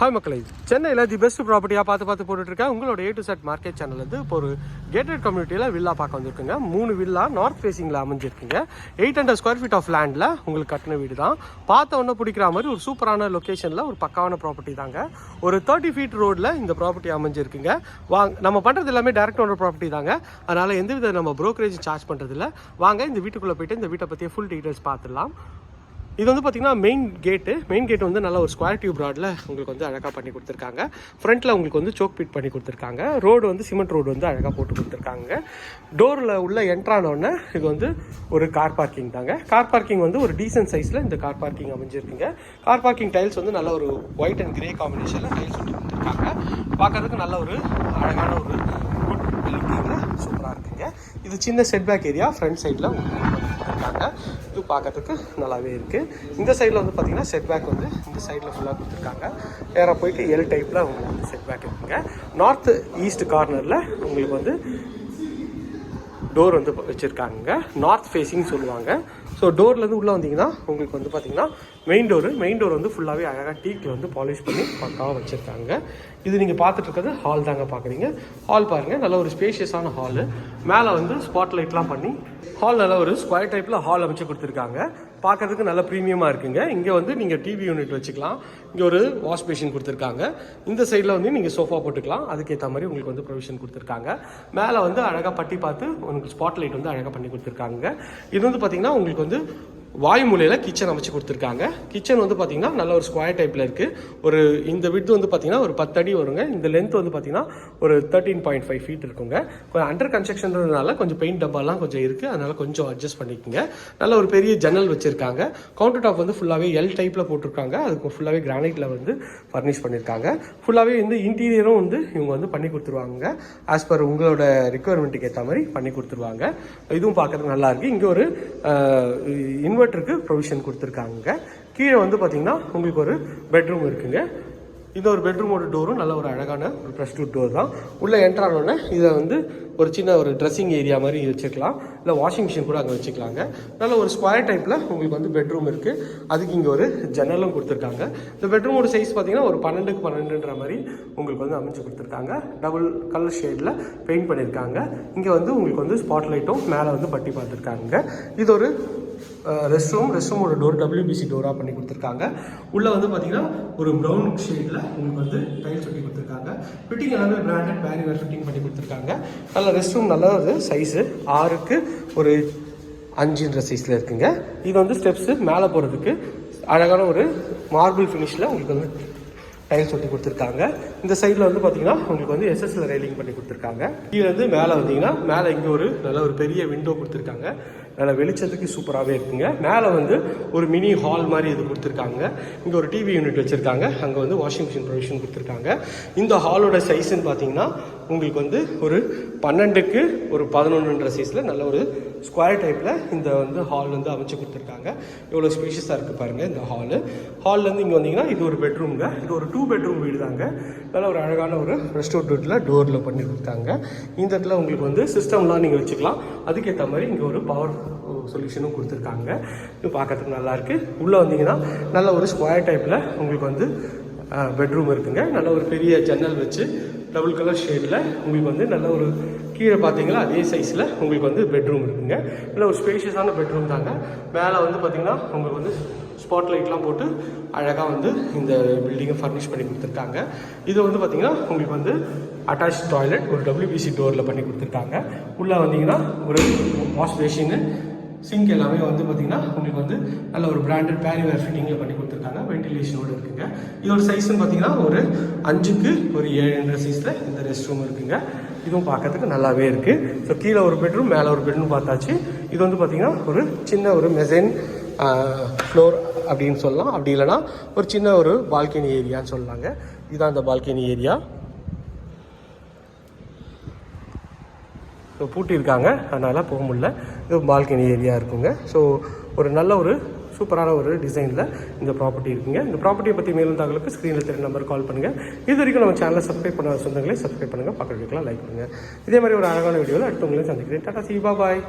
Hi மக்களை. சென்னையில் the best ப்ராப்பர்ட்டியாக பார்த்து பார்த்து போட்டுட்ருக்கேன். உங்களோட A to Z market channel வந்து இப்போ ஒரு கேட்டட் கம்யூனிட்டியில் வில்லா பார்க்க வந்திருக்குங்க. மூணு வில்லா நார்த் ஃபேஸிங்கில் அமைஞ்சிருக்குங்க. Eight hundred square feet of லேண்டில் உங்களுக்கு கட்டின வீடு தான். பார்த்த உடனே பிடிக்கிற மாதிரி ஒரு சூப்பரான லொக்கேஷனில் ஒரு பக்காவான ப்ராப்பர்ட்டி தாங்க. ஒரு தேர்ட்டி ஃபீட் ரோடில் இந்த ப்ராப்பர்ட்டி அமைஞ்சிருக்குங்க. வாங்க நம்ம பண்ணுறது எல்லாமே டேரக்ட் ஓனர் ப்ராப்பர்ட்டி தாங்க. அதனால் எந்தவித நம்ம ப்ரோக்கரேஜ் சார்ஜ் பண்ணுறதில்ல வாங்க இந்த வீட்டுக்குள்ளே போயிட்டு இந்த வீட்டை பற்றிய ஃபுல் டீட்டெயில்ஸ் பார்த்துடலாம். இது வந்து பார்த்தீங்கன்னா மெயின் கேட்டு மெயின் கேட் வந்து நல்ல ஒரு ஸ்கொயர் டியூப் ராடில் உங்களுக்கு வந்து அழகாக பண்ணி கொடுத்துருக்காங்க. ஃப்ரண்ட்டில் உங்களுக்கு வந்து சோக் பிட் பண்ணி கொடுத்துருக்காங்க. ரோடு வந்து சிமெண்ட் ரோடு வந்து அழகாக போட்டு கொடுத்துருக்காங்க. டோரில் உள்ள என்ட்ரானோடனே இது வந்து ஒரு கார் பார்க்கிங் தாங்க. கார் பார்க்கிங் வந்து ஒரு டீசென்ட் சைஸில் இந்த கார் பார்க்கிங் அமைஞ்சிருக்குங்க. கார் பார்க்கிங் டைல்ஸ் வந்து நல்ல ஒரு ஒயிட் அண்ட் கிரே காம்பினேஷனில் டைல்ஸ் வந்து கொடுத்துருக்காங்க. பார்க்கறதுக்கு நல்ல ஒரு அழகான ஒரு குட் லுக்கிங்கில் சூப்பராக இருக்குங்க. இது சின்ன செட்பேக் ஏரியா ஃப்ரண்ட் சைடில் இருக்காங்க பார்க்கறதுக்கு நல்லாவே இருக்குது இந்த சைடில் வந்து பார்த்தீங்கன்னா செட்பேக் வந்து இந்த சைடில் ஃபுல்லாக கொடுத்துருக்காங்க. நேராக போயிட்டு எல் டைப்பில் உங்களுக்கு வந்து செட்பேக் இருக்குங்க. நார்த் ஈஸ்ட் கார்னரில் உங்களுக்கு வந்து டோர் வந்து வச்சுருக்காங்க நார்த் ஃபேஸிங் சொல்லுவாங்க. ஸோ டோர்லேருந்து உள்ளே வந்தீங்கன்னா உங்களுக்கு வந்து பார்த்தீங்கன்னா மெயின் டோரு மெயின் டோர் வந்து ஃபுல்லாகவே அழகாக டீக்கில் வந்து பாலிஷ் பண்ணி பக்காவாக வச்சுருக்காங்க. இது நீங்கள் பார்த்துட்டு இருக்கிறது ஹால் தாங்க பார்க்குறீங்க ஹால் பாருங்கள் நல்ல ஒரு ஸ்பேஷியஸான ஹாலு மேலே வந்து ஸ்பாட் லைட்லாம் பண்ணி ஹால் நல்ல ஒரு ஸ்கொயர் டைப்பில் ஹால் அமைச்சு கொடுத்துருக்காங்க. பார்க்கறதுக்கு நல்ல ப்ரீமியமாக இருக்குங்க. இங்கே வந்து நீங்கள் டிவி யூனிட் வச்சுக்கலாம். இங்கே ஒரு வாஷ் பேஷின் கொடுத்துருக்காங்க. இந்த சைடில் வந்து நீங்கள் சோஃபா போட்டுக்கலாம். அதுக்கேற்ற மாதிரி உங்களுக்கு வந்து ப்ரொவிஷன் கொடுத்துருக்காங்க. மேலே வந்து அழகாக பட்டி பார்த்து உங்களுக்கு ஸ்பாட் லைட் வந்து அழகாக பண்ணி கொடுத்துருக்காங்க. இது வந்து பார்த்திங்கன்னா உங்களுக்கு வந்து வாயு மூலையில் கிச்சன் அமைச்சு கொடுத்துருக்காங்க. கிச்சன் வந்து பார்த்தீங்கன்னா நல்ல ஒரு ஸ்கொயர் டைப்பில் இருக்குது ஒரு இந்த விட்டு வந்து பார்த்தீங்கன்னா ஒரு பத்து அடி வருங்க. இந்த லென்த் வந்து பார்த்தீங்கன்னா ஒரு தேர்ட்டீன் பாயிண்ட் ஃபைவ் ஃபீட் இருக்குங்க. கொஞ்சம் அண்டர் கன்ஸ்ட்ரக்ஷன்றதுனால கொஞ்சம் பெயிண்ட் டப்பாலாம் கொஞ்சம் இருக்குது அதனால் கொஞ்சம் அட்ஜஸ்ட் பண்ணிக்கோங்க. நல்ல ஒரு பெரிய ஜன்னல் வச்சுருக்காங்க. கவுண்டர் டாப் வந்து ஃபுல்லாகவே எல் டைப்பில் போட்டிருக்காங்க. அதுக்கு ஃபுல்லாகவே கிரானைட்டில் வந்து ஃபர்னிஷ் பண்ணியிருக்காங்க ஃபுல்லாகவே வந்து இன்டீரியரும் வந்து இவங்க வந்து பண்ணி கொடுத்துருவாங்க ஆஸ் பர் உங்களோட ரிக்குவயர்மெண்ட்டுக்கு ஏற்ற மாதிரி பண்ணி கொடுத்துருவாங்க. இதுவும் பார்க்கறதுக்கு நல்லாயிருக்கு இங்கே ஒரு இன் இன்வெர்ட்டருக்கு ப்ரொவிஷன் கொடுத்துருக்காங்க. கீழே வந்து பார்த்தீங்கன்னா உங்களுக்கு ஒரு பெட்ரூம் இருக்குங்க. இது ஒரு பெட்ரூமோட டோரும் நல்ல ஒரு அழகான ஒரு ப்ளஸ் டூ டோர் தான். உள்ளே என்ட்ரானோடனே இதை வந்து ஒரு சின்ன ஒரு ட்ரெஸ்ஸிங் ஏரியா மாதிரி வச்சுக்கலாம். இல்லை வாஷிங் மிஷின் கூட அங்கே வச்சுக்கலாங்க. நல்ல ஒரு ஸ்கொயர் டைப்பில் உங்களுக்கு வந்து பெட்ரூம் இருக்குது அதுக்கு இங்கே ஒரு ஜன்னலும் கொடுத்துருக்காங்க. இந்த பெட்ரூமோட சைஸ் பார்த்தீங்கன்னா ஒரு பன்னெண்டுக்கு பன்னெண்டுன்ற மாதிரி உங்களுக்கு வந்து அமைச்சு கொடுத்துருக்காங்க. டபுள் கலர் ஷேடில் பெயிண்ட் பண்ணியிருக்காங்க இங்கே வந்து உங்களுக்கு வந்து ஸ்பாட் லைட்டும் மேலே வந்து பட்டி பார்த்துருக்காங்க. இது ஒரு ரெஸ்ட் ரூம் ரெஸ்ட் ரூமோட டோர் டபிள்யூபிசி டோராக பண்ணி கொடுத்துருக்காங்க. உள்ளே வந்து பார்த்தீங்கன்னா ஒரு ப்ரௌன் ஷேடில் உங்களுக்கு வந்து டைல்ஸ் ஒட்டி கொடுத்துருக்காங்க. ஃபிட்டிங் எல்லாமே பிராண்டட் பேரிவேர் ஃபிட்டிங் பண்ணி கொடுத்துருக்காங்க. நல்ல ரெஸ்ட் ரூம் நல்லா ஒரு சைஸு ஆறுக்கு ஒரு அஞ்சுன்ற சைஸில் இருக்குங்க. இது வந்து ஸ்டெப்ஸு மேலே போகிறதுக்கு அழகான ஒரு மார்பிள் ஃபினிஷில் உங்களுக்கு வந்து டைல்ஸ் ஒட்டி கொடுத்துருக்காங்க. இந்த சைடில் வந்து பார்த்தீங்கன்னா உங்களுக்கு வந்து எஸ்எஸ்எல் ரெயிலிங் பண்ணி கொடுத்துருக்காங்க. இது வந்து மேலே வந்தீங்கன்னா மேலே இங்கே ஒரு நல்ல ஒரு பெரிய விண்டோ கொடுத்துருக்காங்க. நல்ல வெளிச்சத்துக்கு சூப்பராகவே இருக்குங்க. மேலே வந்து ஒரு மினி ஹால் மாதிரி இது கொடுத்துருக்காங்க. இங்கே ஒரு டிவி யூனிட் வச்சுருக்காங்க. அங்கே வந்து வாஷிங் மிஷின் ப்ரொவிஷன் கொடுத்துருக்காங்க. இந்த ஹாலோட சைஸ்ன்னு பார்த்தீங்கன்னா உங்களுக்கு வந்து ஒரு பன்னெண்டுக்கு ஒரு பதினொன்றுன்ற சைஸில் நல்ல ஒரு ஸ்கொயர் டைப்பில் இந்த வந்து ஹால் வந்து அமைச்சு கொடுத்துருக்காங்க. எவ்வளோ ஸ்பேஷியஸாக இருக்குது பாருங்கள் இந்த ஹாலு ஹால்லேருந்து இங்கே வந்தீங்கன்னா இது ஒரு பெட்ரூம்ங்க இது ஒரு டூ பெட்ரூம் வீடு தாங்க நல்ல ஒரு அழகான ஒரு ரெஸ்டோரண்ட்டில் டோரில் பண்ணி கொடுத்தாங்க. இந்த இடத்துல உங்களுக்கு வந்து சிஸ்டம்லாம் நீங்கள் வச்சுக்கலாம். அதுக்கேற்ற மாதிரி இங்கே ஒரு பவர் சொல்யூஷனும் கொடுத்துருக்காங்க. இது பார்க்கறதுக்கு நல்லாயிருக்கு. உள்ளே வந்தீங்கன்னா நல்ல ஒரு ஸ்கொயர் டைப்பில் உங்களுக்கு வந்து பெட்ரூம் இருக்குங்க. நல்ல ஒரு பெரிய ஜன்னல் வச்சு டபுள் கலர் ஷேடில் உங்களுக்கு வந்து நல்ல ஒரு கீழே பார்த்தீங்களா அதே சைஸில் உங்களுக்கு வந்து பெட்ரூம் இருக்குங்க. நல்ல ஒரு ஸ்பேஷியஸான பெட்ரூம் தாங்க. மேலே வந்து பார்த்தீங்கன்னா உங்களுக்கு வந்து ஸ்பாட் லைட்லாம் போட்டு அழகாக வந்து இந்த பில்டிங்கை ஃபர்னிஷ் பண்ணி கொடுத்துருக்காங்க. இது வந்து பார்த்தீங்கன்னா உங்களுக்கு வந்து அட்டாச் டாய்லெட் ஒரு டபிள்யூபிசி டோரில் பண்ணி கொடுத்துருக்காங்க. உள்ளே வந்தீங்கன்னா ஒரு வாஷ் பேஷின்னு சிங்க் எல்லாமே வந்து பார்த்திங்கன்னா உங்களுக்கு வந்து நல்ல ஒரு பிராண்டட் பேரிவேர் ஃபிட்டிங்கில் பண்ணி கொடுத்துருக்காங்க. வென்டிலேஷனோடு இருக்குங்க. இதோட சைஸ்ன்னு பார்த்தீங்கன்னா ஒரு அஞ்சுக்கு ஒரு ஏழுன்ற சைஸில் இந்த ரெஸ்ட் ரூம் இருக்குங்க. இதுவும் பார்க்கறதுக்கு நல்லாவே இருக்குது ஸோ கீழே ஒரு பெட்ரூம் மேலே ஒரு பெட்ரூம் பார்த்தாச்சு. இது வந்து பார்த்திங்கன்னா ஒரு சின்ன ஒரு மெசைன் ஃப்ளோர் அப்படின்னு சொல்லலாம். அப்படி இல்லைனா ஒரு சின்ன ஒரு பால்கனி ஏரியான்னு சொல்லலாங்க இதுதான் அந்த பால்கனி ஏரியா. ஸோ பூட்டியிருக்காங்க. அதனால் போக முடியல. இது பால்கனி ஏரியா இருக்குங்க. ஸோ ஒரு நல்ல ஒரு சூப்பரான ஒரு டிசைனில் இந்த ப்ராப்பர்ட்டி இருக்குங்க. இந்த ப்ராப்பர்ட்டியை பற்றி மேலும் தகவலுக்கு ஸ்க்ரீனில் தெரிய நம்பர் கால் பண்ணுங்கள் இது வரைக்கும் நம்ம சேனலை சப்ஸ்கிரைப் பண்ண சொந்தங்களே சப்ஸ்கிரைப் பண்ணுங்கள் பக்கத்துக்குலாம் லைக் பண்ணுங்கள் இதே மாதிரி ஒரு அழகான வீடியோவில் அடுத்தவங்களையும் சந்திக்கிறேன். டாடா சி பாய்